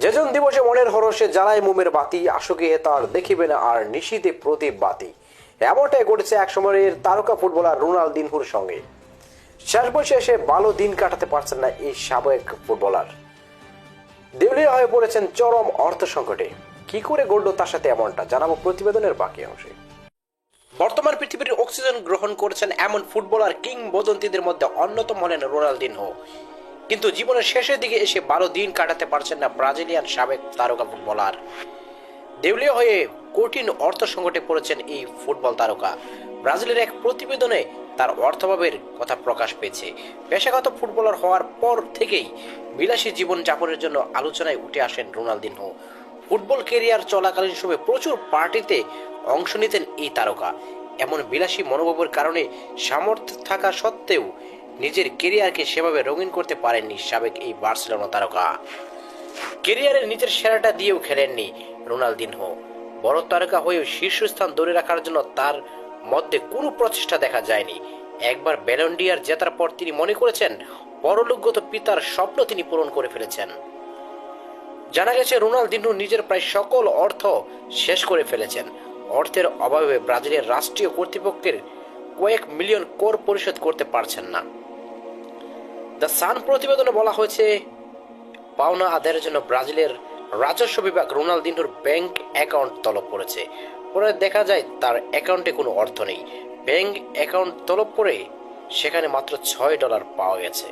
যেজন দিবসে মনের হরসে জ্বালায় মোমের বাতি, আশুকে তার দেখিবে না আর নিশীতে প্রদীপ বাতি। এমনটাই ঘটেছে এক সময়ের তারকা ফুটবলার রোনালদিনহুর সঙ্গে। শেষ বয়সে এসে ভালো দিন কাটাতে পারছেন না এই সাবেক ফুটবলার। দেউলিয়া হয়ে পড়েছেন চরম অর্থ সংকটে। কি করে গড়ল তার সাথে এমনটা, জানাব প্রতিবেদনের বাকি অংশে। বর্তমান পৃথিবীর অক্সিজেন গ্রহণ করেছেন এমন ফুটবলার কিংবদন্তিদের মধ্যে অন্যতম হলেন রোনালদিনহো। কিন্তু জীবনের শেষের দিকে এসে বারো দিন কাটাতে পারছেন না ব্রাজিলিয়ান সাবেক তারকা ফুটবলার। দেউলিয়া হয়ে কঠিন অর্থ সংকটে পড়েছেন এই ফুটবল তারকা। ব্রাজিলের এক প্রতিবেদনে তার অর্থভাবের কথা প্রকাশ পেয়েছে। পেশাগত ফুটবলার হওয়ার পর থেকেই বিলাসী জীবন যাপনের জন্য আলোচনায় উঠে আসেন রোনালদিনহো। ফুটবল কেরিয়ার চলাকালীন সময়ে প্রচুর পার্টিতে অংশ নিতেন এই তারকা। এমন বিলাসী মনোভাবের কারণে সামর্থ্য থাকা সত্ত্বেও নিজের কেরিয়ারকে সেভাবে রঙিন করতে পারেননি সাবেক এই বার্সেলোনা তারকা। কেরিয়ারের নিজের সেরাটা দিয়েও খেলেননি রোনালদিনহো। বড় তারকা হয়েও শীর্ষস্থান ধরে রাখার জন্য তার মধ্যে কোনো প্রচেষ্টা দেখা যায়নি। একবার ব্যালন্ডিয়ার জেতার পর তিনি মনে করেছেন, পরলোকগত পিতার স্বপ্ন তিনি পূরণ করে ফেলেছেন। জানা গেছে, রোনালদিনহো নিজের প্রায় সকল অর্থ শেষ করে ফেলেছেন। অর্থের অভাবে ব্রাজিলের রাষ্ট্রীয় কর্তৃপক্ষের কয়েক মিলিয়ন কর পরিশোধ করতে পারছেন না। দ্য সান প্রতিবেদনে বলা হয়েছে, পাওনা আদায়ের জন্য ব্রাজিলের রাজস্ব বিভাগ রোনালদিনোর ব্যাংক অ্যাকাউন্ট তলব করেছে। পরে দেখা যায় তার অ্যাকাউন্টে কোনো অর্থ নেই। ব্যাংক অ্যাকাউন্ট তলব করে সেখানে মাত্র ছয় ডলার পাওয়া গেছে।